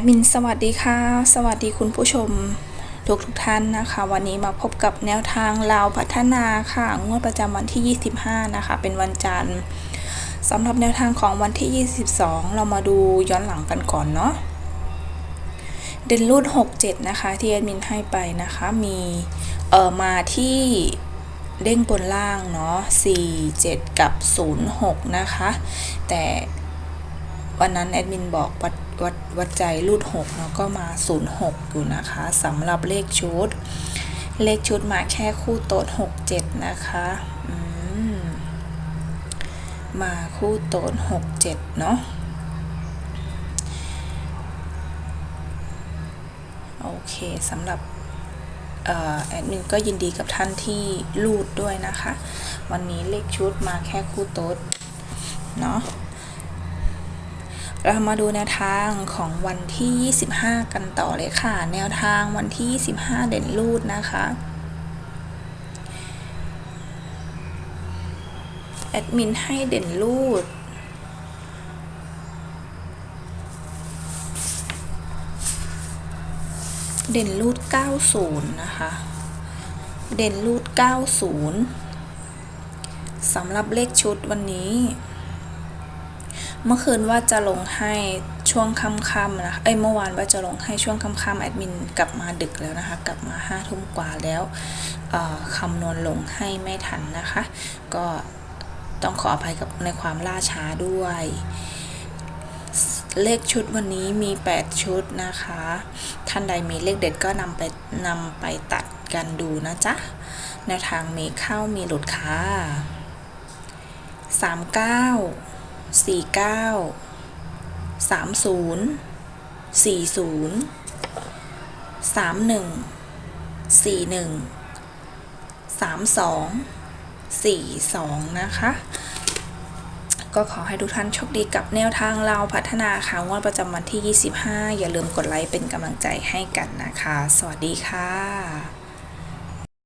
ดมินสวัสดีค่ะ สวัสดีคุณผู้ชมทุกทุกท่านนะคะ วันนี้มาพบกับแนวทางลาวพัฒนาค่ะงวดประจำวันที่ 25 นะคะ เป็นวันจันทร์สำหรับแนวทางของวันที่ 22 เรามาดูย้อนหลังกันก่อนเนาะเดนรูด67 นะคะ ที่แอดมินให้ไปนะคะมีเออมาที่เด้งบนล่างเนาะ4 7 กับ 06 นะคะ แต่ วันนั้นแอดมินบอกวัดวัดวัดใจรูด6เนาะก็มา 06 อยู่นะคะสำหรับเลขชุด เลขชุดมาแค่คู่โต๊ด67 นะคะมมาคู่โต๊ด67 เนาะโอเคสำหรับออแอดมินก็ยินดีกับท่านที่รูดด้วยนะคะ วันนี้เลขชุดมาแค่คู่โต๊ดเนาะ เรามาดูแนวทางของวันที่ 25 กันต่อเลยค่ะ แนวทางวันที่ 25 เด่นรูดนะคะแอดมินให้เด่นรูด เด่นรูด 90 นะคะ เด่นรูด 90สำหรับเลขชุดวันนี้ เมื่อคืนว่าจะลงให้ช่วงค่ำๆนะคะ เอ้ยเมื่อวานว่าจะลงให้ช่วงค่ำๆแอดมินกลับมาดึกแล้วนะคะ กลับมาห้าทุ่มกว่าแล้วคำนวณลงให้ไม่ทันนะคะ ก็ต้องขออภัยกับในความล่าช้าด้วย เลขชุดวันนี้มี 8 ชุดนะคะ ท่านใดมีเลขเด็ดก็นำไปนำไปตัดกันดูนะจ๊ะ แนวทางมีเข้ามีหลุดค่ะ39 สี่เก้าสามศูนย์สี่ศูนย์สามหนึ่งสี่หนึ่งสามสองสี่สองนะคะ ก็ขอให้ทุกท่านโชคดีกับแนวทางเราพัฒนาค่ะงวดประจำวันที่ 25 อย่าลืมกดไลค์เป็นกำลังใจให้กันนะคะ สวัสดีค่ะ